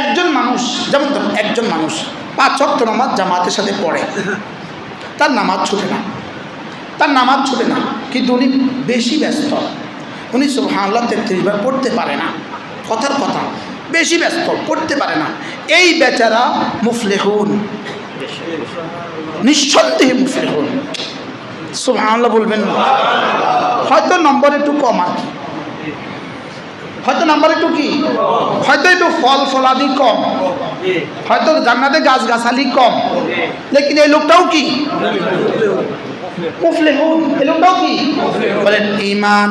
একজন মানুষ, যেমন ধরুন একজন মানুষ, পাঁচ ছক্ত নামাজ জামাতের সাথে পড়ে। তার নামাজ ছুটে না। তার নামাজ ছুটে না। কিন্তু উনি বেশি ব্যস্ত। উনি সুবহানাল্লাহ তেত্রিশ বার পড়তে পারে না। কথার কথা, বেশি ব্যস্ত, পড়তে পারে না। এই বেচারা মুফলেহুন। নিঃসন্দেহে মুফলেহুন। সুবহানাল্লাহ বলবেন হয়তো নম্বর একটু কম আর কি। হয়তো নাম্বার একটু কি? হয়তো একটু ফল ফলাদি কম। হয়তো জান্নাতে গাছ গাছালি কম। লেকিন এই লোকটাও কি? বলেন ইমান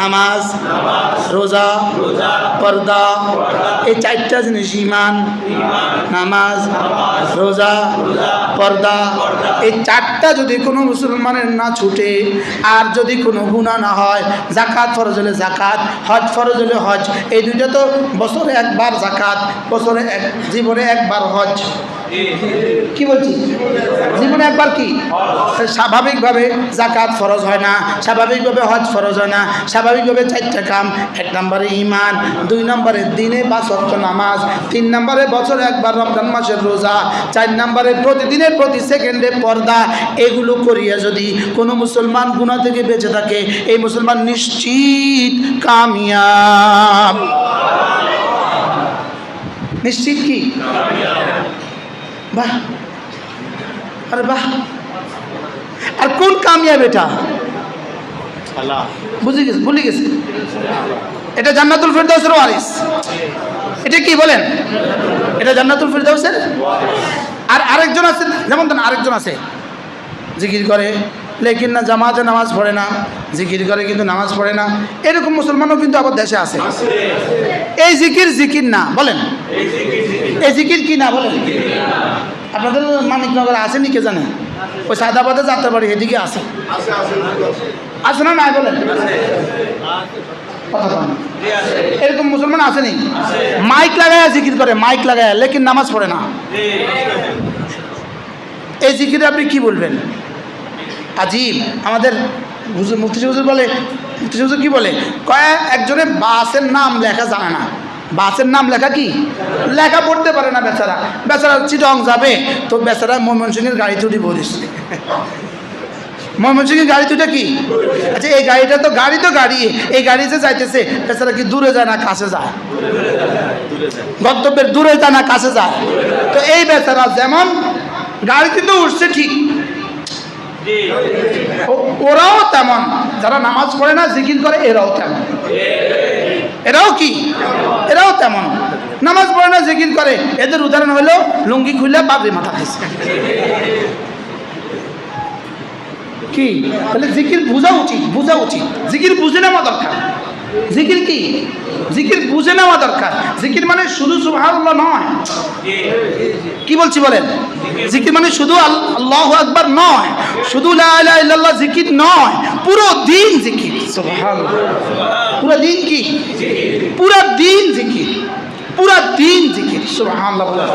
নামাজ, রোজা, পর্দা, এই চারটা জিনিস ইমান নামাজ, রোজা, পর্দা, এই চারটা যদি কোনো মুসলমানের না ছুটে, আর যদি কোনো গুণা না হয় জাকাত ফরজ হলে জাকাত হজ ফরজ হলে হজ, এই দুইটা তো বছরে একবার জাকাত বছরে এক, জীবনে একবার হজ। কি বলছি জীবনে একবার কি? স্বাভাবিকভাবে জাকাত ফরজ হয় না, স্বাভাবিকভাবে হজ ফরজ হয় না, স্বাভাবিকভাবে চারটা কাম, এক নম্বরে ইমান দুই নম্বরে দিনে পাঁচ অক্ট নামাজ, তিন নম্বরে বছরে একবার রমজান মাসের রোজা, চার নম্বরে প্রতিদিনের প্রতি সেকেন্ডে পর্দা, এগুলো করিয়া যদি কোনো মুসলমান গুণা থেকে বেঁচে থাকে, এই মুসলমান নিশ্চিত কামিয়াব। নিশ্চিত কি? বাহ। আরে বাহ। আর কোন কামিয়াব এটা? বুঝে গেছে ভুলে গেছে। এটা জান্নাতুল ফেরদাউসের ওয়ারিস। এটা কি বলেন? এটা জান্নাতুল ফেরদাউসের? আর আরেকজন আছে যেমন ধরেন আরেকজন আছে। জিকির করে। লেকিন না, জামাতে নামাজ পড়ে না, জিকির করে কিন্তু নামাজ পড়ে না। এরকম মুসলমানও কিন্তু আবার দেশে আছে। এই জিকির জিকির না, বলেন। এই জিকির কি না, বলেন। আপনাদের মানিকনগর আসেনি কে জানে? ওই সাদাবাদে যাত্রা বাড়ি এদিকে আছে। আছে না নাই বলেন। এরকম মুসলমান আসেনি। মাইক লাগায় জিকির করে, মাইক লাগায়, লেকিন নামাজ পড়ে না। এই জিকিরে আপনি কি বলবেন? আজিব আমাদের মুফতি হুজুর বলে, মুফতি হুজুর কি বলে? কয়, একজনে বাসের নাম লেখা জানে না। বাসের নাম লেখা কি? লেখা পড়তে পারে না বেচারা। বেচারা চিটং যাবে, তো বেচারা ময়মনসিংহের গাড়িতে উঠি বলিস ময়মনসিংহের গাড়ি তুইটা কি? আচ্ছা এই গাড়িটা তো গাড়ি তো গাড়ি, এই গাড়ি যে যাইতেছে, বেচারা কি দূরে যায় না কাছে যায়? গন্তব্যের দূরে যায় না কাছে যায়? তো এই বেচারা যেমন গাড়িতে তো উঠছে ঠিক ওরাও তেমন। যারা নামাজ পড়ে না, জিকির করে, এরাও তেমন। এরাও কি? এরাও তেমন। নামাজ পড়ে না, জিকির করে। এদের উদাহরণ হলো, লুঙ্গি খুলে বাবরি মাথা খাইছে। কি? তাহলে জিকির বোঝা উচিত বোঝা উচিত। জিকির বুঝে নেওয়া দরকার। জিকির কি? জিকির বুঝে নেওয়া দরকার। জিকির মানে শুধু সুবহানাল্লাহ নয়। কি বলছি বলেন? জিকির মানে শুধু আল- আল্লাহু আকবার নয়। শুধু লা ইলাহা ইল্লাল্লাহ জিকির নয়। পুরো দিন জিকির। সুবহানাল্লাহ। পুরো দিন কি? পুরো দিন জিকির। পুরো দিন জিকির। সুবহানাল্লাহ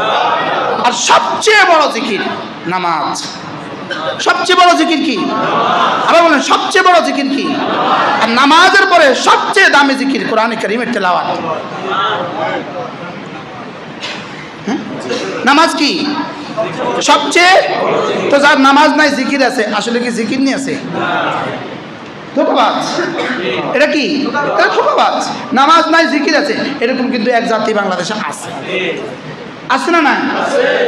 আর সবচেয়ে বড় জিকির নামাজ। সবচেয়ে বড় জিকির কি? আবার বলেন, সবচেয়ে বড় জিকির কি? আর নামাজের পরে সবচেয়ে দামি জিকির কোরআনে করিমের তেলাওয়াত। হ্যাঁ? নামাজ কি? সবচেয়ে, তো যার নামাজ নাই, জিকির আছে, আসলে কি জিকির নিয়ে আছে? এটা কি? নামাজ নাই, জিকির আছে, এরকম কিন্তু এক জাতি বাংলাদেশে আছে। আছে না না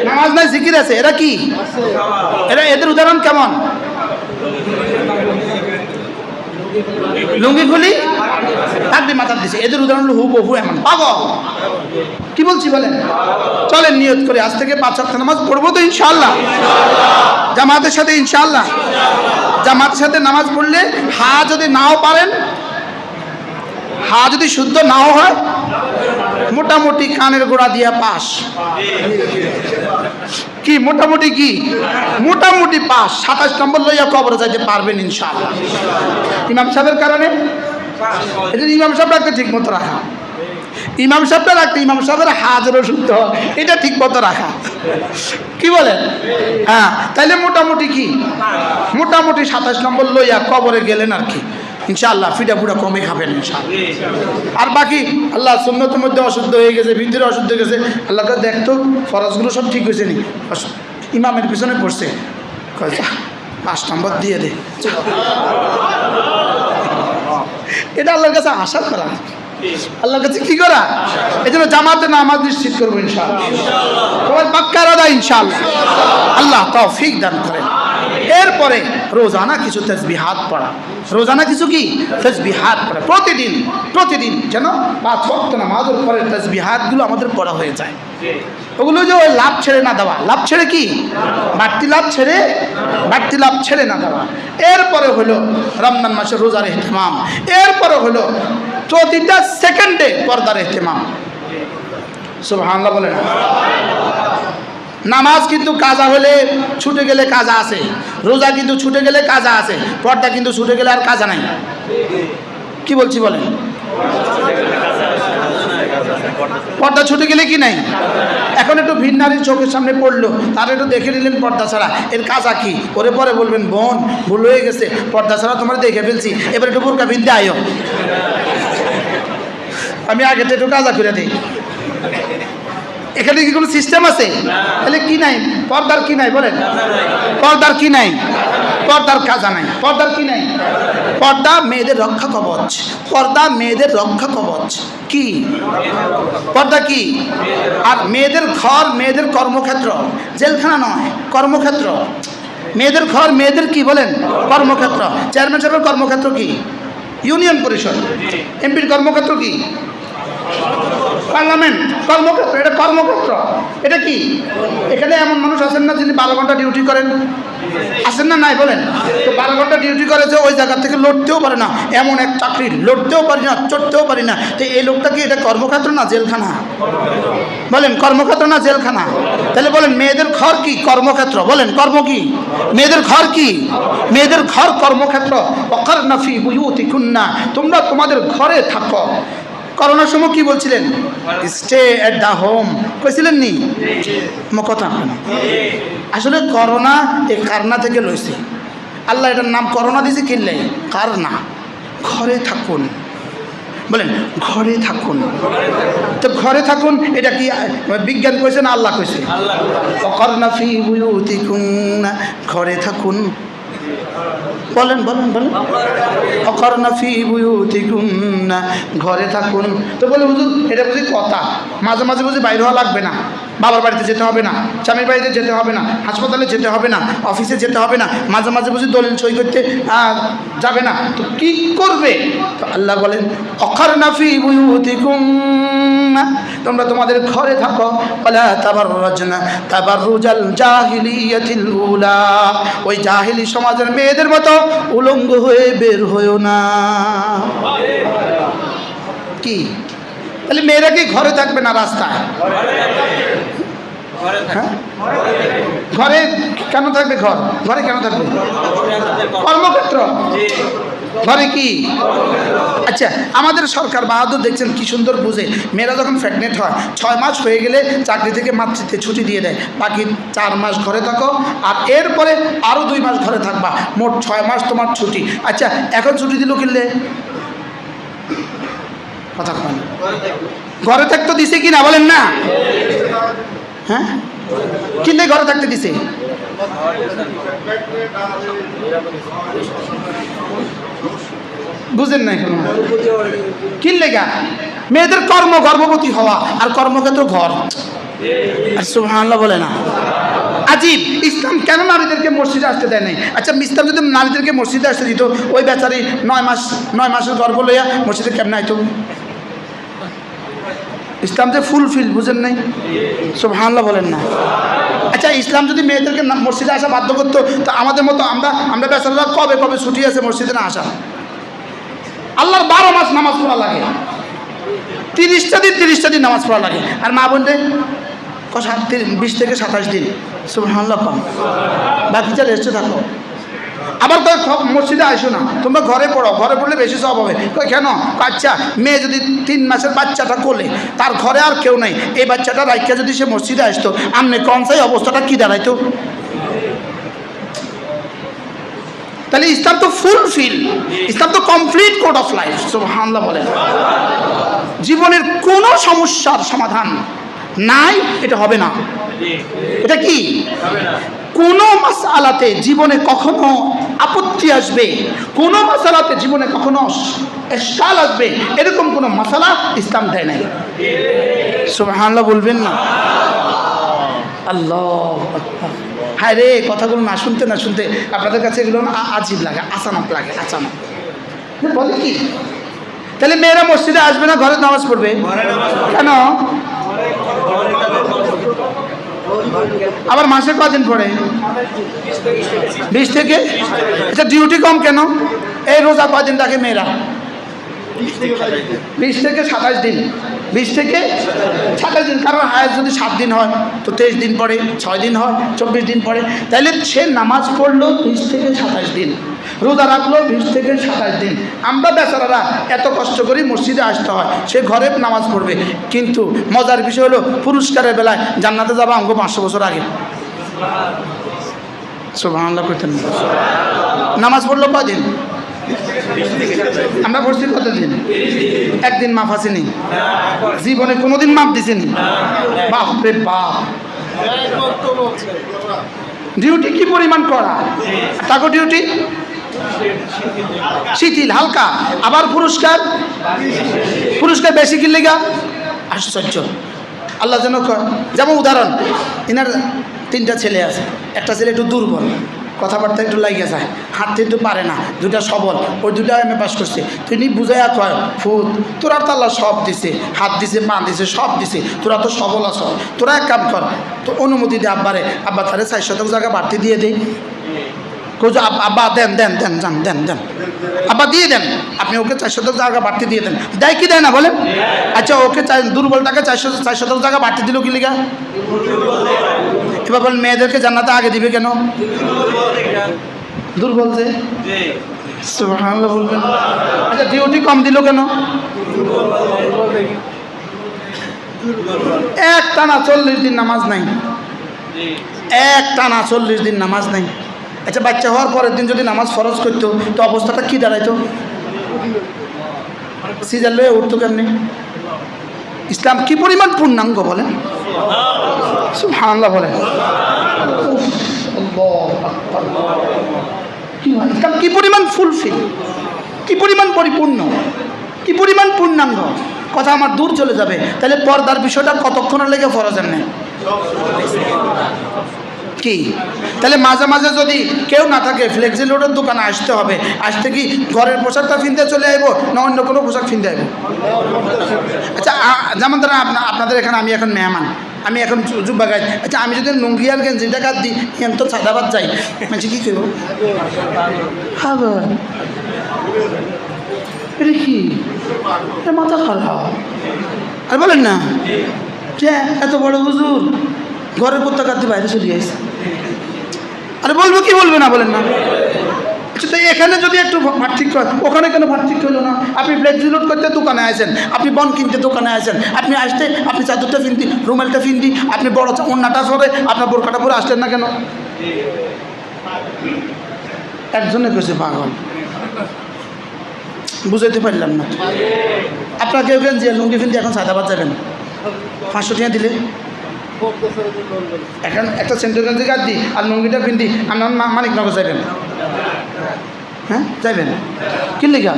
নামাজ নাই, জিকির আছে। এরা কি? এরা এদের উদাহরণ কেমন? লুঙ্গি খুলি থাকবে মাথা দিছে। এদের উদাহরণ হু বহু এমন। পাগল। কি বলছি বলেন? চলেন নিয়ত করে। আজ থেকে পাঁচ সপ্তাহ নামাজ পড়ব তো ইনশাল্লাহ জামাতের সাথে ইনশাল্লাহ জামাতের সাথে নামাজ পড়লে হা যদি নাও পারেন, হা যদি শুদ্ধ নাও হয় মোটামুটি কানের গোড়া দিয়া পাস কি, মোটামুটি কি? মোটামুটি পাস সাতাশ নম্বর লইয়া কবরে যাইতে পারবেন ইনশাআল্লাহ। ইমাম সাহেবের কারণে? এটা ইমাম সাহেব রাখতে ঠিক মতো রাখা। ইমাম সাহেবটা রাখতে ইমাম সাহেবের হাজারও শুদ্ধ এটা ঠিক মতো রাখা। কি বলেন? হ্যাঁ তাইলে মোটামুটি কি? মোটামুটি সাতাশ নম্বর লইয়া কবরে গেলেন আর কি। ইনশাআল্লাহ ফিটা ফুটা কমে খাবেন ইনশাআল্লাহ। আর বাকি, আল্লাহ সুন্নতের মধ্যে অশুদ্ধ হয়ে গেছে, ভিতরে অশুদ্ধ হয়ে গেছে, আল্লাহ কাছে দেখতো ফরজগুলো সব ঠিক হয়েছে নি ইমামের পিছনে পড়ছে। পাঁচ নম্বর দিয়ে দে। এটা আল্লাহর কাছে আশা করা। আল্লাহর কাছে কি করা? এই জন্য জামাতে না আমার নিশ্চিত করব ইনশাআল্লাহ। সবাই পাক্কার আদা ইনশাআল্লাহ। আল্লাহ তৌফিক দান করেন। এরপরে রোজানা কিছু তসবিহাত পড়া। রোজানা কিছু কি? তসবিহাত পড়া। প্রতিদিন প্রতিদিন যেন পাঁচ ভক্ত নামাজের পরে তসবিহাতগুলো আমাদের পড়া হয়ে যায়। ওগুলো যে ওই লাভ ছেড়ে না দেওয়া। লাভ ছেড়ে কি? বাড়তি লাভ ছেড়ে, বাড়তি লাভ ছেড়ে না দেওয়া। এরপরে হলো রমজান মাসের রোজার এহতেমাম এরপরে হলো প্রতিটা সেকেন্ডে পর্দার এহতেমাম সুবহানাল্লাহ বলে না। নামাজ কিন্তু কাজা হলে ছুটে গেলে কাজা আছে, রোজা কিন্তু ছুটে গেলে কাজা আছে, পর্দা কিন্তু ছুটে গেলে আর কাজা নাই। কি বলছি বলেন? পর্দা ছুটে গেলে কি নাই? এখন একটু ভিন নারীর চোখের সামনে পড়ল, তার একটু দেখে নিলেন পর্দা ছাড়া। এর কাজা কি? ওরে পরে বলবেন, বোন, ভুল হয়ে গেছে, পর্দা ছাড়া তোমার দেখে ফেলছি। এবার একটু বোরকা ভিনতে আয়ো। আমি আগে একটু কাজা করে দিই। এখানে কি কোনো সিস্টেম আছে? তাহলে কি নাই? পর্দার কি নাই বলেন? পর্দার কি নাই? পর্দার কাজা নাই। পর্দার কি নাই? পর্দা মেয়েদের রক্ষা কবচ। পর্দা মেয়েদের রক্ষা কবচ। কি? পর্দা কি? আর মেয়েদের ঘর মেয়েদের কর্মক্ষেত্র। জেলখানা নয়, কর্মক্ষেত্র। মেয়েদের ঘর মেয়েদের কি বলেন? কর্মক্ষেত্র। চেয়ারম্যান সাহেবের কর্মক্ষেত্র কি? ইউনিয়ন পরিষদ। এমপির কর্মক্ষেত্র কি? পার্লামেন্ট, কর্মক্ষেত্র, এটা কর্মক্ষেত্র। এটা কি? এখানে এমন মানুষ আছেন না যিনি বারো ঘণ্টা ডিউটি করেন। আছেন না? নাই, বলেন। তো বারো ঘণ্টা ডিউটি করে যে ওই জায়গা থেকে লড়তেও পারে না। এমন এক চাকরি, লড়তেও পারি না, চড়তেও পারি না। তো এই লোকটা কি এটা কর্মক্ষেত্র না জেলখানা? বলেন, কর্মক্ষেত্র না জেলখানা? তাহলে বলেন, মেয়েদের ঘর কি? কর্মক্ষেত্র। বলেন, কর্ম কি? মেয়েদের ঘর কি? মেয়েদের ঘর কর্মক্ষেত্র। অকার নাফি বুয়ুতি কুন্না তোমরা তোমাদের ঘরে থাকো। করোনার সময় কি বলছিলেন? স্টে এট দ্য হোম কইছিলেন নি? কথা আসলে করোনা এই কারনা থেকে লইছে। আল্লাহ এটার নাম করোনা দিয়েছে কিনলে? কারনা। ঘরে থাকুন। বলেন ঘরে থাকুন। তো ঘরে থাকুন এটা কি বিজ্ঞান কইছে না আল্লাহ কইছে? অকর্ণা ফি ঘরে থাকুন। বলেন বলেন বলেন। অকর্ণা ফি বুয়ুতি ঘরে থাকুন। তো বলে, হুজুর, এটা বুঝি কথা। মাঝে মাঝে বুঝি বাইরে হওয়া লাগবে না। বাবার বাড়িতে যেতে হবে না, স্বামীর বাড়িতে যেতে হবে না, হাসপাতালে যেতে হবে না, অফিসে যেতে হবে না, মাঝে মাঝে বুঝি দলিল সই করতে যাবে না। তো কি করবে? তো আল্লাহ বলেন অকর্ণা ফি বুয়ুতিকুম, তোমরা তোমাদের ঘরে থাকো বলা তাবার রচনা তাবার রুজাল জাহিলিয়াতিল উলা। ওই জাহিলি সমাজের মেয়েদের মতো উলঙ্গ হয়ে বের হয়েও না। কি? তাহলে মেয়েরা কি ঘরে থাকবে না রাস্তায়? হ্যাঁ? ঘরে কেন থাকবে ঘর? ঘরে কেন থাকবে? কর্মক্ষেত্র? ঘরে কি? আচ্ছা আমাদের সরকার বাহাদুর দেখছেন কি সুন্দর বুঝে। মেয়েরা যখন প্রেগনেন্ট হয় ছয় মাস হয়ে গেলে চাকরি থেকে মাতৃত্বে ছুটি দিয়ে দেয়। বাকি চার মাস ঘরে থাকো আর এরপরে আরও দুই মাস ঘরে থাকবা। মোট ছয় মাস তোমার ছুটি। আচ্ছা এখন ছুটি দিল কিনলে? কথা ঘরে থাকতো দিছে কি না বলেন না? হ্যাঁ? কিনলে ঘরে থাকতে দিছে। বুঝেন না এখন কিনলে গা? মেয়েদের কর্ম গর্ভবতী হওয়া আর কর্মক্ষেত্র ঘর। আর সুবহানাল্লাহ বলে না। আজিব, ইসলাম কেন নারীদেরকে মসজিদে আসতে দেয় নাই? আচ্ছা ইসলাম যদি নারীদেরকে মসজিদে আসতে দিত, ওই বেচারি নয় মাস, নয় মাসের গর্ভ লইয়া মসজিদে কেমন আইতো? ইসলাম যে ফুলফিল বুঝেন নাই? সুবহানাল্লাহ বলেন না। আচ্ছা ইসলাম যদি মেয়েদেরকে মসজিদে আসা বাধ্য করতো, তো আমাদের মতো আমরা আমরা বেচারারা কবে কবে ছুটি আছে মসজিদে না আসা? আল্লাহর বারো মাস নামাজ পড়া লাগে। তিরিশটা দিন তিরিশটা দিন নামাজ পড়া লাগে। আর মা বোনদের কষা বিশ থেকে সাতাশ দিন। সুবহানাল্লাহ পাম বাকিটা রেস্টে থাকো। আবার খ- মসজিদে আসো না। তোমরা ঘরে পড়ো, ঘরে পড়লে বেশি সব হবে। কেন? আচ্ছা মেয়ে যদি তিন মাসের বাচ্চাটা কোলে, তার ঘরে আর কেউ নাই। এই বাচ্চাটা রাইখা যদি সে মসজিদে আসতো, আমনে কনসাই অবস্থাটা কি দাঁড়াইতো? তাহলে ইসলাম তো ফুলফিল ইসলাম তো কমপ্লিট কোড অফ লাইফ সুবহানাল্লাহ বলে জীবনের কোনো সমস্যার সমাধান নাই, এটা হবে না। এটা কি? কোনো মাসালাতে জীবনে কখনো আপত্তি আসবে? কোনো মাসালাতে জীবনে কখনো এসকাল আসবে? এরকম কোনো মাসালা ইসলাম দেয় নাই। সুবহানাল্লাহ বলবেন না। আল্লাহ হায় রে কথাগুলো না শুনতে না শুনতে আপনাদের কাছে এগুলো আজীব লাগে আচানক লাগে আচানক। বলে কি? তাহলে মেয়েরা মসজিদে আসবে না ঘরে নামাজ পড়বে। কেন? আবার মাসে কদিন পড়ে বিশ থেকে? আচ্ছা ডিউটি কম কেন? এই রোজা কদিন রাখে মেয়েরা? বিশ থেকে সাতাশ দিন। বিশ থেকে সাতাশ দিন। কারণ হায়াত যদি সাত দিন হয়, তো তেইশ দিন পরে, ছয় দিন হয়, চব্বিশ দিন পরে তাহলে সে নামাজ পড়ল বিশ থেকে সাতাশ দিন। রোজা রাখল বিশ থেকে সাতাশ দিন। আমরা বেচারারা এত কষ্ট করি মসজিদে আসতে হয়, সে ঘরে নামাজ পড়বে। কিন্তু মজার বিষয় হলো, পুরস্কারের বেলায় জান্নাতে যাবা অঙ্গ পাঁচশো বছর আগে। সুবহানাল্লাহ করতেন নামাজ পড়ল কদিন আমরা পড়ছি কতদিন একদিন মাফ আসেনি জীবনে কোনোদিন মাপ দিছেনি বাপ রে বাপ। ডিউটি কি পরিমাণ করা? টাকা ডিউটি? শিথিল, হালকা। আবার পুরস্কার? পুরস্কার বেশি কি লেগা আশ্চর্য। আল্লাহ যেন যেমন উদাহরণ এনার তিনটা ছেলে আছে। একটা ছেলে একটু দুর্বল। কথাবার্তা একটু লাগিয়ে যায়, হাঁটতে একটু পারে না দুটা সবল, ওই দুটা এম এ পাস করছে। তিনি বুঝাইয়া কয়, ফুত, তোরা তো আল্লাহ সব দিছে, হাত দিছে মা দিছে, সব দিছে, তোরা তো সবল আস তোরা এক কাম কর তো অনুমতি দে আব্বারে, আব্বা তাহলে চারশো শতক জায়গা বাড়তি দিয়ে দেয় কোচ আব্বা, দেন দেন দেন, যান, দেন দেন। আব্বা, দিয়ে দেন। আপনি ওকে চার শতক জায়গা বাড়তি দিয়ে দেন। দেয় কি দেয় না বলেন? আচ্ছা ওকে দুর্বলটাকে চারশো চারশো শতক জায়গা বাড়তি দিল কি লিগা? এবার বলেন, মেয়েদেরকে জান্নাতে আগে দিবে কেন? দুর্বল যে? বলবেন। আচ্ছা ডিউটি কম দিল কেন? এক টানা চল্লিশ দিন নামাজ নাই। এক টানা চল্লিশ দিন নামাজ নাই। আচ্ছা বাচ্চা হওয়ার পরের দিন যদি নামাজ ফরজ করতো, তো অবস্থাটা কি দাঁড়াইতো? সিজার লয়ে উঠতো কেমনি? ইসলাম কি পরিমাণ পূর্ণাঙ্গ বলেন? সুবহানাল্লাহ বলেন? ইসলাম কি পরিমাণ ফুলফিল? কি পরিমাণ পরিপূর্ণ? কি পরিমাণ পূর্ণাঙ্গ? কথা আমার দূর চলে যাবে। তাহলে পর্দার বিষয়টা কতক্ষণের লেগে ফরজের নেই কি? তাহলে মাঝে মাঝে যদি কেউ না থাকে ফ্লেক্সি লোডের দোকানে আসতে হবে। আসতে কি ঘরের পোশাকটা ফিনতে চলে আসব না অন্য কোনো পোশাক ফিনতে আইবো? আচ্ছা যেমন ধরেন আপনা- আপনাদের এখানে আমি এখন মেহমান আমি এখন জুব্বা গাই আচ্ছা আমি যদি লুঙ্গি আর গেঞ্জি টাকা দিই এন তো সাদাবাদ যাই। মানে কি করব। এটা কি? এটা মাথা খারাপ। আর বলেন না। যে এত বড় হুজুর? ঘরের কুত্তা কাটতে বাইরে চলে গেছে আরে বলব কি বলবে না বলেন না। আচ্ছা তো এখানে যদি একটু পার্থক্য ওখানে কেন পার্থক্য হলো না? আপনি ফ্লেক্সি লোড করতে দোকানে আসেন আপনি বন কিনতে দোকানে আসেন আপনি আসতে, আপনি চাদরটা ফিনতি, রুমালটা ফিনতি, আপনি বড় ওড়নাটা সরে আপনার বোরকাটা পরে আসলেন না কেন? একজনে কেছে পাগল। বুঝাইতে পারলাম না। আপনার কেউ কেন যে লুঙ্গি ফিনতি এখন সাদাবাদ যাবেন পাঁচশো টাকা দিলে? এখন একটা সেন্টার গেঞ্জি কাট দিই আর লুঙ্গিটা পিন্দি। আমার মা- মানিকনগর যাইবেন? হ্যাঁ যাইবেন? কি লেখা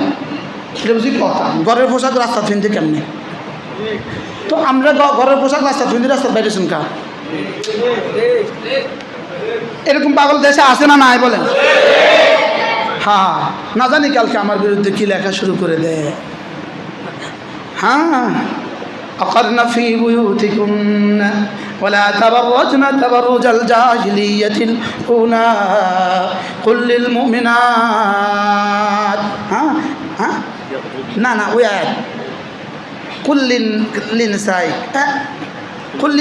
এটা বুঝি কথা। ঘরের পোশাক রাস্তা ফিনতে কেমনি? তো আমরা ঘরের পোশাক রাস্তা ফিনতে রাস্তা বাইরে শুনকা? এরকম পাগল দেশে আসে না নাই বলেন? হ্যাঁ না জানি কালকে আমার বিরুদ্ধে কি লেখা শুরু করে দেয় হ্যাঁ। أقرن في بيوتكن. ولا تبرجن تبرج الجاهلية الأولى. قل للمؤمنات. ها؟ ها؟ نا نا وياك قل لل- للنساء؟ قل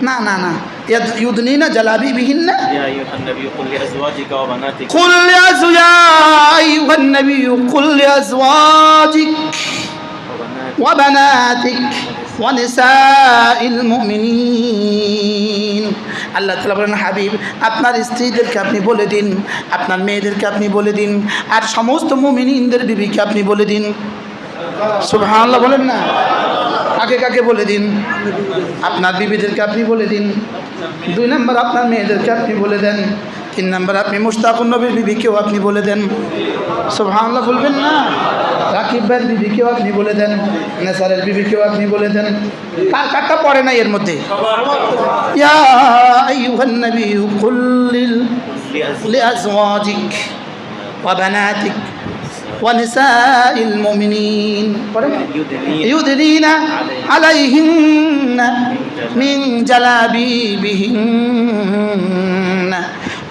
نا نا نا. يد- يدنين جلابيبهن. يا أيها النبي قل لأزواجك وبناتك. قل لأز- يا أيها النبي قل لأزواجك. وبناتك وبناتك ونساء المؤمنين আল্লাহ তালা বলেন হাবিব আপনার স্ত্রীদেরকে আপনি বলে দিন আপনার মেয়েদেরকে আপনি বলে দিন আর সমস্ত মুমিনিনদের বিবিকে আপনি বলে দিন সুবহানাল্লাহ বলেন না কাকে কাকে বলে দিন আপনার বিবিদেরকে আপনি বলে দিন দুই নম্বর আপনার মেয়েদেরকে আপনি বলে দেন তিন নম্বর আপনি মুস্তাকুর নবীর বিবিকেও আপনি বলে দেন সুবহানাল্লাহ বলবেন না রাকিব ভাইয়ের বিবিকেও আপনি বলে দেন নেসারের বিবিকেও আপনি বলে দেন কার কারটা পড়ে না এর মধ্যে ইয়া আইয়ুহান নাবিয়্যু কুল লিল لأزواجك وبناتك ونساء المؤمنين يدنين عليهن من جلابيبهن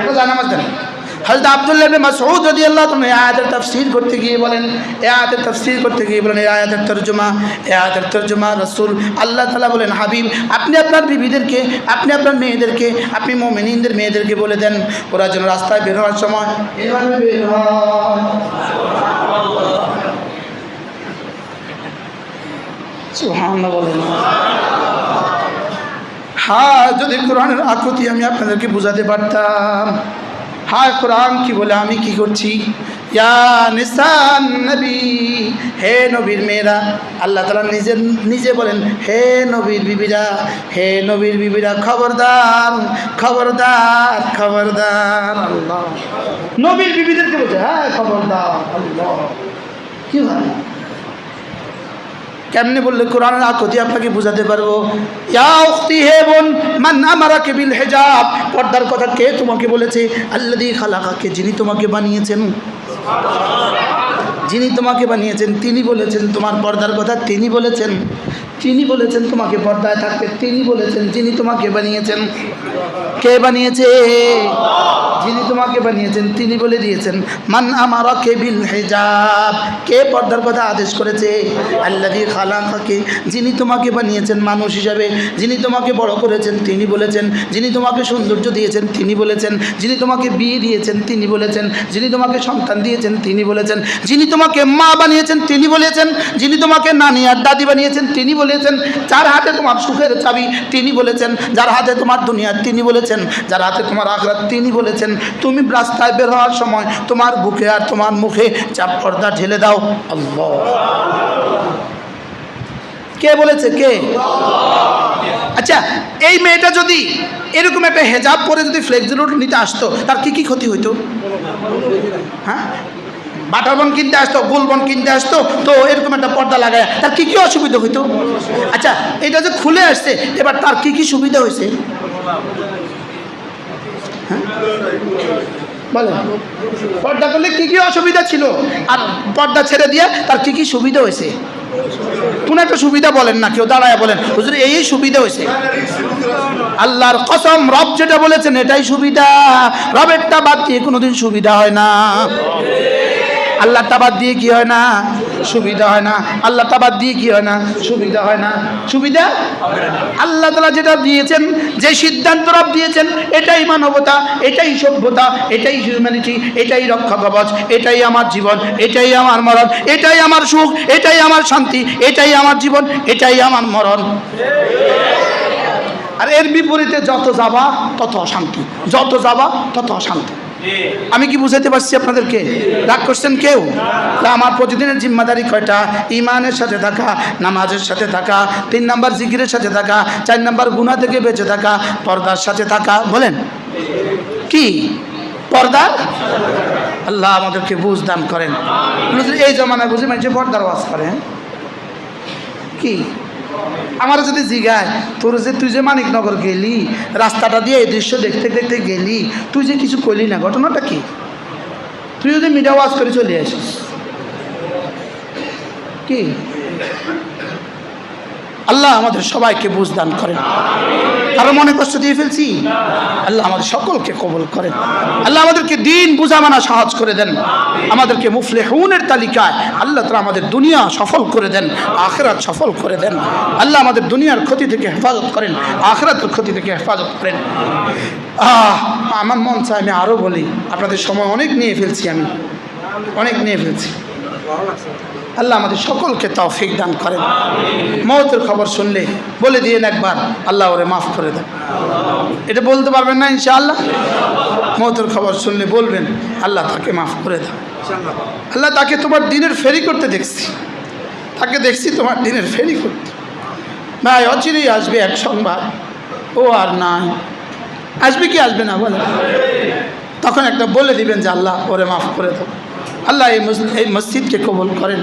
একটা জানামাজ দেন হযরত আব্দুল্লাহ ইবনে মাসউদ রাদিয়াল্লাহু তাআলা এই আয়াতের তাফসীর করতে গিয়ে বলেন, এই আয়াতের তাফসীর করতে গিয়ে বলেন, এই আয়াতের তরজমা, এই আয়াতের তরজমা, রাসূল আল্লাহ তাআলা বলেন, হাবিব, আপনি আপনার বিবিদেরকে, আপনি আপনার মেয়েদেরকে, আপনি মুমিনিনদের মেয়েদেরকে বলে দেন, ওরা যেন রাস্তায় বের সময় এভাবে বের বলেন। হ্যাঁ যদি কোরআনের আকৃতি আমি আপনাদেরকে বোঝাতে পারতাম। হ্যাঁ কোরআন কি বলে আমি কি করছি? হে নবীর মেয়েরা আল্লাহ তালা নিজে নিজে বলেন হে নবীর বিবিরা হে নবীর বিবিরা খবরদার খবরদার খবরদার। আল্লাহ। নবীর বিবিদেরকে বলছে হ্যাঁ খবরদার আল্লাহ। কি ভাই কেমনে বললে কোরআনের আকতি আপনাকে বুঝাতে পারব? হে বোন, মান আমারাকে হেজাব। পর্দার কথা কে তোমাকে বলেছে? আল্লাদি খালাকাকে, যিনি তোমাকে বানিয়েছেন। যিনি তোমাকে বানিয়েছেন, তিনি বলেছেন তোমার পর্দার কথা, তিনি বলেছেন তিনি বলেছেন তোমাকে পর্দায় থাকতে, তিনি বলেছেন যিনি তোমাকে বানিয়েছেন। কে বানিয়েছে? যিনি তোমাকে বানিয়েছেন, তিনি বলে দিয়েছেন, মান আমারা কে বিল হেজাব। কে পর্দার কথা আদেশ করেছে? আল্লাদি খালাকাকে। যিনি তোমাকে বানিয়েছেন, মানুষ হিসাবে। যিনি তোমাকে বড় করেছেন, তিনি বলেছেন। যিনি তোমাকে সৌন্দর্য দিয়েছেন, তিনি বলেছেন। যিনি তোমাকে বিয়ে দিয়েছেন, তিনি বলেছেন। যিনি তোমাকে সন্তান দিয়েছেন, তিনি বলেছেন। যিনি তোমাকে মা বানিয়েছেন, তিনি বলেছেন, যিনি তোমাকে নানি আর দাদি বানিয়েছেন, তিনি বলেছেন, যার হাতে তোমার সুখের চাবি, তিনি বলেছেন, যার হাতে তোমার দুনিয়ার তিনি বলেছেন, যার হাতে তোমার আখরাত তিনি বলেছেন, তুমি রাস্তায় বের হওয়ার সময় তোমার বুকে আর তোমার মুখে চাপ পর্দা ঢেলে দাও। আল্লাহ। কে বলেছে? কে? আচ্ছা এই মেয়েটা যদি এরকম একটা হেজাব পরে যদি ফ্লেক্সিলোড নিতে আসতো, তার কি কি ক্ষতি হইতো? হ্যাঁ? বাটার বন কিনতে আসতো গোল বন কিনতে আসতো, তো এরকম একটা পর্দা লাগায়। তার কি কি অসুবিধা হইতো? আচ্ছা এটা যে খুলে আসছে, এবার তার কি কি সুবিধা হয়েছে হ্যাঁ? পর্দা করলে কি কি অসুবিধা ছিল? আর পর্দা ছেড়ে দিয়ে তার কি কি সুবিধা হয়েছে কোন একটা সুবিধা বলেন না, কেউ দাঁড়ায় বলেন। হুজুর, এই সুবিধা হয়েছে আল্লাহর কসম, রব যেটা বলেছেন, এটাই সুবিধা। রবেরটা বাদ দিয়ে কোনোদিন সুবিধা হয় না। আল্লাহটা তাবাদ দিয়ে কি হয় না? সুবিধা হয় না। আল্লাহ তাবাদ দিয়ে কি হয় না? সুবিধা হয় না। সুবিধা? আল্লাহ তালা যেটা দিয়েছেন, যে সিদ্ধান্ত রব দিয়েছেন, এটাই মানবতা, এটাই সভ্যতা, এটাই হিউম্যানিটি এটাই রক্ষা কবচ, এটাই আমার জীবন, এটাই আমার মরণ, এটাই আমার সুখ, এটাই আমার শান্তি, এটাই আমার জীবন, এটাই আমার মরণ। আর এর বিপরীতে যত যাবা, তত অশান্তি। যত যাবা, তত অশান্তি। আমি কি বুঝাতে পারছি আপনাদেরকে? রাগ করছেন কেউ? তা আমার প্রতিদিনের জিম্মাদারি কয়টা? ইমানের সাথে থাকা, নামাজের সাথে থাকা, তিন নাম্বার জিকিরের সাথে থাকা, চার নাম্বার গুণা থেকে বেঁচে থাকা, পর্দার সাথে থাকা, বলেন। কি? পর্দা? আল্লাহ আমাদেরকে বুঝ দান করেন। এই জমানায় বুঝে মানুষে পর্দার ওয়াজ করে হ্যাঁ? কি? আমার যদি জিগায়, তোর যে তুই যে মানিকনগর গেলি, রাস্তাটা দিয়ে এই দৃশ্য দেখতে দেখতে গেলি, তুই যে কিছু করলি না, ঘটনাটা কি? তুই যদি মিডিয়া ওয়াজ করে চলে আসিস। কি? আল্লাহ আমাদের সবাইকে বুঝদান করেন। কারও মনে কষ্ট দিয়ে ফেলছি? আল্লাহ আমাদের সকলকে কবল করেন। আল্লাহ আমাদেরকে দিন বুঝা মানা সহজ করে দেন। আমাদেরকে মুফলে হুনের তালিকায় আল্লাহ তালা আমাদের দুনিয়া সফল করে দেন, আখেরাত সফল করে দেন। আল্লাহ আমাদের দুনিয়ার ক্ষতি থেকে হেফাজত করেন, আখেরাতের ক্ষতি থেকে হেফাজত করেন। আহ, আমার মন চায় আমি আরও বলি। আপনাদের সময় অনেক নিয়ে ফেলছি আমি। অনেক নিয়ে ফেলছি। আল্লাহ আমাদের সকলকে তৌফিক দান করেন। মৌতের খবর শুনলে বলে দিয়েন একবার, আল্লাহ ওরে মাফ করে দেন। এটা বলতে পারবেন না ইনশাআল্লাহ? মৌতের খবর শুনলে বলবেন, আল্লাহ তাকে মাফ করে দেন। আল্লাহ তাকে তোমার দিনের ফেরি করতে দেখছি। তাকে দেখছি তোমার দিনের ফেরি করতে। ভাই, অচিরেই আসবে এক সংবাদ। ও আর নাই। আসবে কি আসবে না বলে তখন একটা বলে দিবেন যে আল্লাহ ওরে মাফ করে দাও আল্লাহ এই এই মসজিদকে কবল করেন।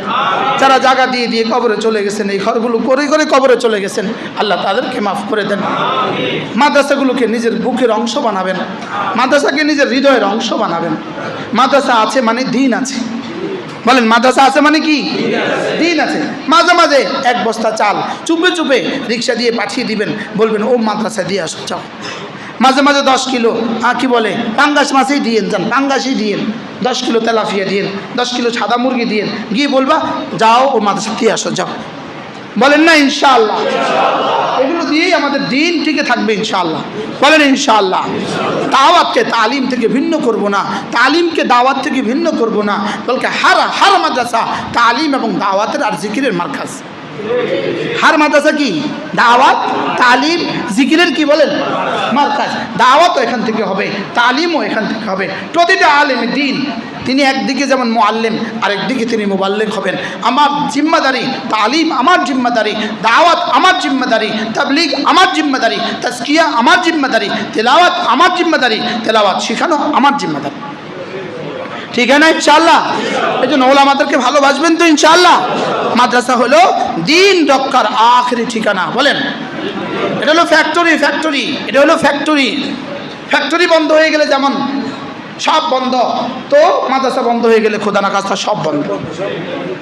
যারা জায়গা দিয়ে দিয়ে কবরে চলে গেছেন, এই ঘরগুলো করে করে কবরে চলে গেছেন, আল্লাহ তাদেরকে মাফ করে দেন। মাদ্রাসাগুলোকে নিজের বুকের অংশ বানাবেন। মাদ্রাসাকে নিজের হৃদয়ের অংশ বানাবেন। মাদ্রাসা আছে মানে দিন আছে। বলেন, মাদ্রাসা আছে মানে কি? দিন আছে। মাঝে মাঝে এক বস্তা চাল চুপে চুপে রিক্সা দিয়ে পাঠিয়ে দিবেন। বলবেন, ও মাদ্রাসা দিয়ে আসো চাও মাঝে মাঝে দশ কিলো। হ্যাঁ কি বলে? পাঙ্গাস মাছেই দিয়েন যান পাঙ্গাসই দিয়েন। দশ কিলো তেলাফিয়া দিয়েন, দশ কিলো সাদা মুরগি দিয়েন। গিয়ে বলবা, যাও ও মাথা দিয়ে আসো, যাও। বলেন না, ইনশাআল্লাহ। এগুলো দিয়েই আমাদের দিন টিকে থাকবে, ইনশাআল্লাহ। বলেন, ইনশাআল্লাহ। দাওয়াতকে তালিম থেকে ভিন্ন করব না, তালিমকে দাওয়াত থেকে ভিন্ন করব না। বলকে হার হার মাদ্রাসা, তালিম এবং দাওয়াতের আর জিকিরের মার্কাজ। হার মাদ্রাসা কি? দাওয়াত, তালিম, জিকিরের কি বলেন? মার্কাজ দাওয়াতও এখান থেকে হবে, তালিমও এখান থেকে হবে। প্রতিটা আলেম দিন তিনি একদিকে যেমন মোয়াল্লেম আরেকদিকে তিনি মোবাল্লেক হবেন। আমার জিম্মাদারি, তালিম আমার জিম্মাদারি, দাওয়াত আমার জিম্মাদারি, তাবলিগ আমার জিম্মাদারি তাস্কিয়া আমার জিম্মাদারি, তেলাওয়াত আমার জিম্মাদারি, তেলাওয়াত শেখানো আমার জিম্মাদারি। ঠিক না ইনশাল্লাহ এই জন্য ওলামাদেরকে ভালোবাসবেন তো ইনশাল্লাহ মাদ্রাসা হলো দিন রক্ষার আখরি ঠিকানা, বলেন। এটা হলো ফ্যাক্টরি ফ্যাক্টরি এটা হলো ফ্যাক্টরি ফ্যাক্টরি বন্ধ হয়ে গেলে যেমন সব বন্ধ, তো মাদ্রাসা বন্ধ হয়ে গেলে খোদানা কাজটা সব বন্ধ।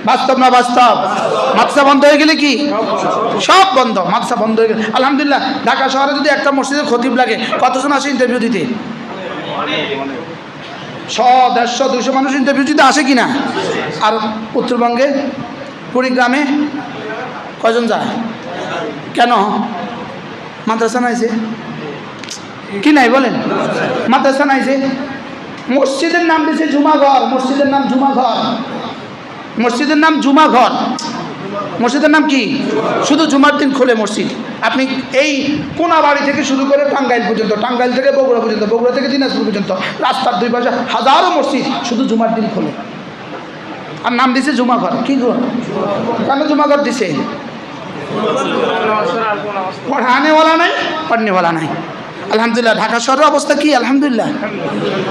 বাস্তব না বাস্তব? মাদ্রাসা বন্ধ হয়ে গেলে কি? সব বন্ধ, মাদ্রাসা বন্ধ হয়ে গেলে। আলহামদুলিল্লাহ, ঢাকা শহরে যদি একটা মসজিদের খতিব লাগে, কতজন আসে ইন্টারভিউ দিতে? শ দেড়শো দুশো মানুষ ইন্টারভিউ দিতে আসে কি না আর উত্তরবঙ্গে, কুড়িগ্রামে কয়জন যায়? কেন? মাদ্রাসা নাইছে কি নাই বলেন? মাদ্রাসা নাইছে মসজিদের নাম দিয়েছে জুমাঘর, মসজিদের নাম জুমাঘর। মসজিদের নাম জুমাঘর। মসজিদের নাম কি? শুধু জুমার দিন খোলে মসজিদ। আপনি এই কোনাবাড়ি থেকে শুরু করে টাঙ্গাইল পর্যন্ত, টাঙ্গাইল থেকে বগুড়া পর্যন্ত, বগুড়া থেকে দিনাজপুর পর্যন্ত, রাস্তার দুই পাশে হাজারো মসজিদ শুধু জুমার দিন খোলে। আর নাম দিছে জুমাঘর। কি ঘর কেন জুমাঘর দিছে? পড়ানেওয়ালা নাই, পড়নেওয়ালা নাই। আলহামদুলিল্লাহ, ঢাকা শহরের অবস্থা কি? আলহামদুলিল্লাহ।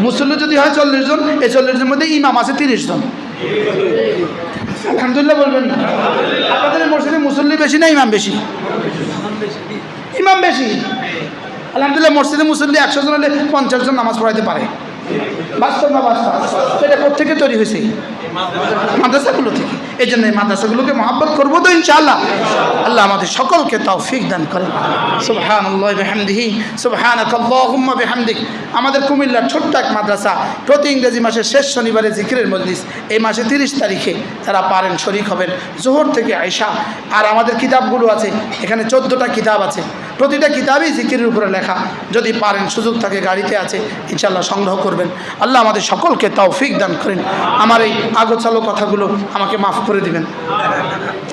মুসল্লি যদি হয় চল্লিশ জন, এই চল্লিশ জনের মধ্যে ইমাম আছে তিরিশ জন। আলহামদুলিল্লাহ বলবেন না। আপনাদের মসজিদে মুসল্লি বেশি না ইমাম বেশি? ইমাম বেশি। আলহামদুলিল্লাহ, মসজিদে মুসল্লি একশো জন হলে পঞ্চাশ জন নামাজ পড়াইতে পারে। বাস্তব না বাস্তব এটা কোথেকে তৈরি হয়েছে? মাদ্রাসাগুলো থেকে। এই জন্য এই মাদ্রাসাগুলোকে মহাব্বত করব তো ইনশাআল্লাহ। আল্লাহ আমাদের সকলকে তৌফিক দান করেন। সুবহান আল্লাহ বেহামদিহি সুবহান আল্লাহুম্মা বেহামদিক। আমাদের কুমিল্লার ছোট্ট এক মাদ্রাসা প্রতি ইংরেজি মাসের শেষ শনিবারে জিকিরের মজলিস। এই মাসে তিরিশ তারিখে তারা পারেন, শরিক হবেন। জোহর থেকে আয়সা আর আমাদের কিতাবগুলো আছে, এখানে চোদ্দোটা কিতাব আছে। প্রতিটা কিতাবই জিকিরের উপরে লেখা। যদি পারেন, সুযোগ থাকে, গাড়িতে আছে ইনশাল্লাহ সংগ্রহ করবেন। আল্লাহ আমাদের সকলকে তৌফিক দান করেন। আমার এই আগোছালো কথাগুলো আমাকে মাফ করে দিবেন।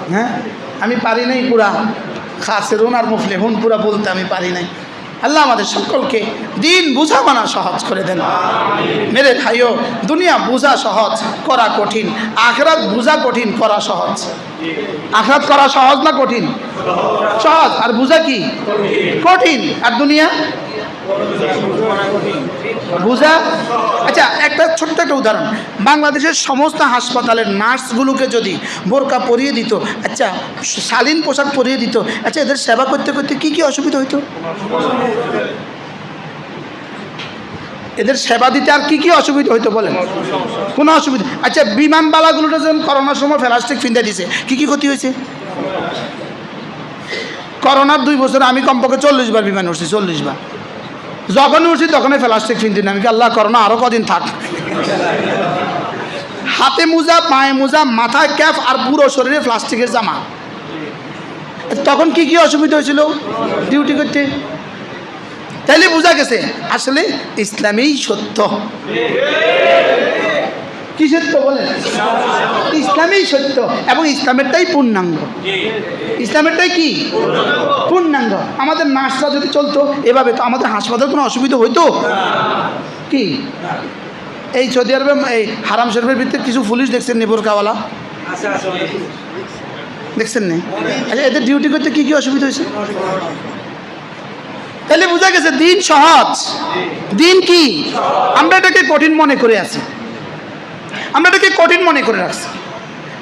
হ্যাঁ? আমি পারি নাই পুরা। খাসেরুন আর মুফলে হুন পুরা বলতে আমি পারি নাই। আল্লাহ আমাদের সকলকে দিন বুঝা মানা সহজ করে দেন। মেরে ভাইও, দুনিয়া বুঝা সহজ, করা কঠিন, আখরাত বুঝা কঠিন, করা সহজ। আখরাত করা সহজ না কঠিন? সহজ। আর বুঝা কি? কঠিন। আর দুনিয়া? বুঝা? আচ্ছা একটা ছোট্ট একটা উদাহরণ। বাংলাদেশের সমস্ত হাসপাতালের নার্সগুলোকে যদি বোরকা পরিয়ে দিত আচ্ছা শালীন পোশাক পরিয়ে দিত আচ্ছা এদের সেবা করতে করতে কি কি অসুবিধা হইতো? এদের সেবা দিতে আর কি কি অসুবিধা হইতো বলেন? কোনো অসুবিধা? আচ্ছা বিমানবালাগুলোটা যখন করোনার সময় প্লাস্টিক ফিন্দা দিছে, কি কি ক্ষতি হয়েছে? করোনার দুই বছর আমি কমপক্ষে চল্লিশ বার বিমানে উঠছি, চল্লিশ বার। যখন উঠছি তখনই প্লাস্টিক ফিনতি না আমি কি আল্লাহ করোনা আরও কদিন থাক। হাতে মোজা, পায়ে মোজা, মাথায় ক্যাপ আর পুরো শরীরে প্লাস্টিকের জামা। তখন কি কি অসুবিধা হয়েছিল ডিউটি করতে? তাইলে বোঝা গেছে, আসলে ইসলামেই সত্য। কি সত্য বলেন? ইসলামেই সত্য এবং ইসলামেরটাই পূর্ণাঙ্গ। ইসলামেরটাই কি? পূর্ণাঙ্গ। আমাদের নার্সরা যদি চলতো, এভাবে তো আমাদের হাসপাতাল কোনো অসুবিধা হইতো? কি? এই সৌদি আরবে, এই হারাম শরীফের ভিতরে কিছু পুলিশ দেখছেন নেবর কাওয়ালা দেখছেন নি? আচ্ছা এদের ডিউটি করতে কি কি অসুবিধা হয়েছে? তাহলে বোঝা গেছে দিন সহজ। দিন কি? আমরা এটাকে কঠিন মনে করে আছি। আমরা এটাকে কঠিন মনে করে রাখছি।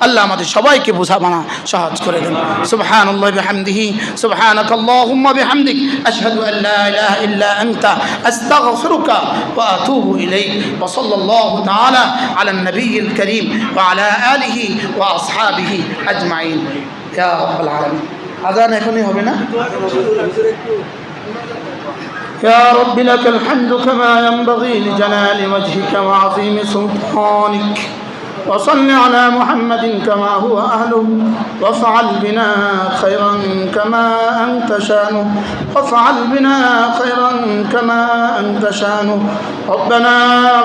আল্লাহ আমাদের সবাইকে বোঝা মানা সহজ করে দেন। সুবহান বিহামদিহি সুবহানাক আল্লাহুম্মা বিহামদিক, আশহাদু আন লা ইলাহা ইল্লা আনতা, আস্তাগফিরুকা ওয়া আতুবু ইলাইক। ওয়া সাল্লাল্লাহু তাআলা আলা নবিয়িল কারীম ওয়া আলা আলিহি ওয়া আসহাবিহি আজমাইন। ইয়া রাব্বাল এখনই হবে না? يا رب لك الحمد كما ينبغي لجلال وجهك وعظيم سلطانك. وصل على محمد كما هو أهله وافعل بنا خيرا كما أنت شأنه. وافعل بنا خيرا كما أنت شأنه. ربنا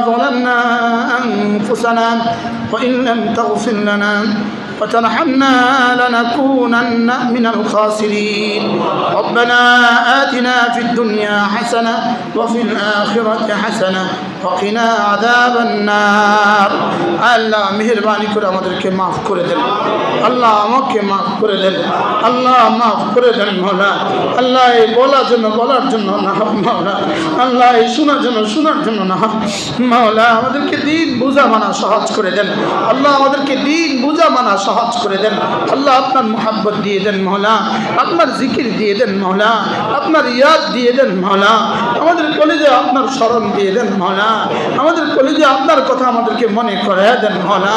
ظلمنا أنفسنا وإن لم تغفر لنا وترحمنا لنكونن من الخاسرين ربنا آتنا في الدنيا حسنة وفي الآخرة حسنة وقنا عذاب النار আল্লাহ মেহরবানি করে আমাদেরকে মাফ করে দেন আল্লাহ আমাকে মাফ করে দেন আল্লাহ মাফ করে দেন মৌলা আল্লাহ এই বলার জন্য বলার জন্য না মাওলা আল্লাহ এই শোনার জন্য শোনার জন্য না মাওলা আমাদেরকে দিন বুঝা মানা সহজ করে দেন আল্লাহ আমাদেরকে দিন বুঝা মানা সহজ করে দেন। আল্লাহ আপনার মোহাব্বত দিয়ে দেন মহলা আপনার জিকির দিয়ে দেন মহলা আপনার ইয়াদ দিয়ে দেন মহলা আমাদের কলেজে আপনার স্মরণ দিয়ে দেন মহলা আমাদের কলেজে আপনার কথা আমাদেরকে মনে করে দেন মহলা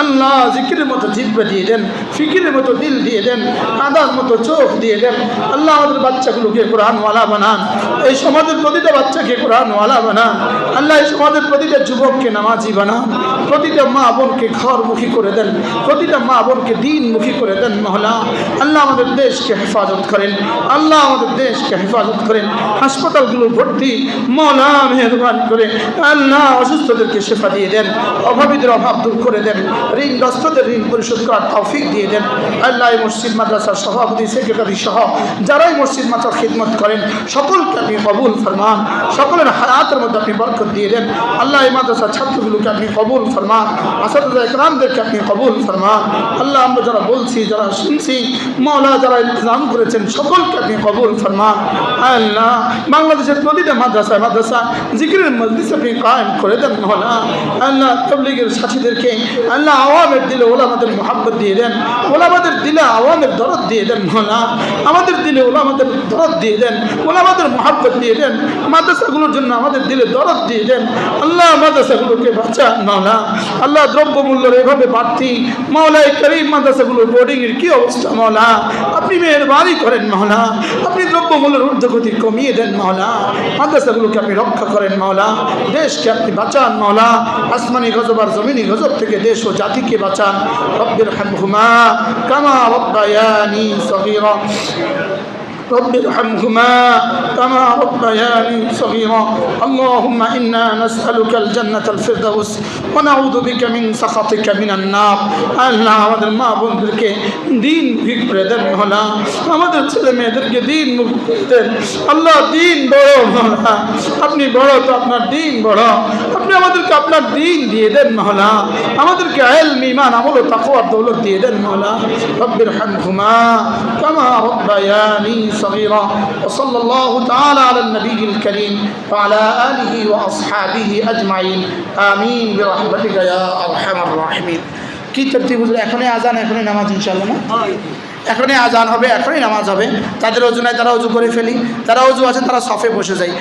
আল্লাহ জিকিরের মতো জিব্বে দিয়ে দেন, ফিকিরের মতো দিল দিয়ে দেন কাদার মতো চোখ দিয়ে দেন। আল্লাহ আমাদের বাচ্চাগুলোকে কোরআনওয়ালা বানান, এই সমাজের প্রতিটা বাচ্চাকে কোরআনওয়ালা বানান। আল্লাহ এই সমাজের প্রতিটা যুবককে নামাজি বানান, প্রতিটা মা বোনকে ঘরমুখী করে দেন, প্রতিটা মা বোনকে দিনমুখী করে দেন মহলা। আল্লাহ আমাদের দেশকে হেফাজত করেন। আল্লাহ আমাদের দেশকে হেফাজত করেন। হাসপাতালগুলো ভর্তি মৌলা মেহরবান করে আল্লাহ অসুস্থদেরকে সেফা দিয়ে দেন। অভাবীদের অভাব দূর করে দেন। ঋণগ্রস্তদের ঋণ পরিশোধ করার তৌফিক দিয়ে দেন। আল্লাহ মসজিদ মাদ্রাসার সভাপতি, সেক্রেটারি সহ যারাই মসজিদ মাত্র খিদমত করেন, সকলকে আপনি কবুল ফরমান। সকলের হায়াতের মধ্যে আপনি বরকত দিয়ে দেন। আল্লাহ মাদ্রাসার ছাত্রগুলোকে আপনি কবুল ফরমান। আসাদুল্লাহ ইকরামদেরকে আপনি কবুল ফরমান। আল্লাহ আমরা যারা বলছি, যারা শুনছি মৌলা যারা ইন্তজাম করেছেন, সকলকে আপনি কবুল ফরমান। আল্লাহ, বাংলাদেশের প্রতিটা মাদ্রাসা মাদ্রাসা, জিকিরের মজলিস আপনি কায়েম করে দেন মৌলা আল্লাহ, তবলিগের সাথীদেরকে আল্লাহ আওয়ামের দিলে ওলামাদের মোহাব্বত দিয়ে দেন। ওলামাদের দিলে আওয়ামের দরদ দিয়ে দেন মৌলা আমাদের দিলে ওলামাদের দরদ দিয়ে দেন। ওলামাদের মোহাব্বত দিয়ে দেন। মাদ্রাসাগুলোর জন্য আমাদের দিলে দরদ দিয়ে দেন। আল্লাহ, মাদ্রাসাগুলোকে বাঁচান মাওলা। আল্লাহ, দ্রব্যমূল্যের এভাবে বাড়তি মাওলায় করিম মাদ্রাসাগুলোর বোর্ডিংয়ের কী অবস্থা মাওলা আপনি মেহরবানি করেন মাওলা আপনি দ্রব্যমূল্যের ঊর্ধ্বগতি কমিয়ে দেন মাওলা মাদ্রাসাগুলোকে আপনি রক্ষা করেন মাওলা দেশকে আপনি বাঁচান মাওলা আসমানি গজব আর জমিনি গজব থেকে দেশ ও জাতিকে বাঁচান। রব্বের হামহুমা কামা রব্বায়ানি সগীরা। رب ارحمهما كما ربياني صغيرا اللهم إنا نسألك الجنة الفردوس ونعوذ بك من سخطك من النار আল্লাহ আমাদের মা বোনদেরকে দিন মুখী করে দেন মহলা আমাদের ছেলে মেয়েদেরকে দিন মুখী করে দেন আল্লাহ দিন বড় মহলা আপনি বড় তো আপনার দিন বড় আপনি আমাদেরকে আপনার দিন দিয়ে দেন মহলা আমাদেরকে এলম ইমান আমল ও তাকওয়ার দৌলত দিয়ে দেন মহলা রব্বির হামহুমা কামা রব্বায়ানি صغيرا وصلى الله تعالى على النبي الكريم وعلى آله وأصحابه أجمعين آمين برحمتك يا أرحم الراحمين কি তরতিব হুজুর এখনই আজান এখনই নামাজ ইনশাল্লাহ না এখনই আজান হবে এখনই নামাজ হবে তাদের অজুনায় তারা অজু করে ফেলি তারা অজু আছে তারা সফে বসে যায়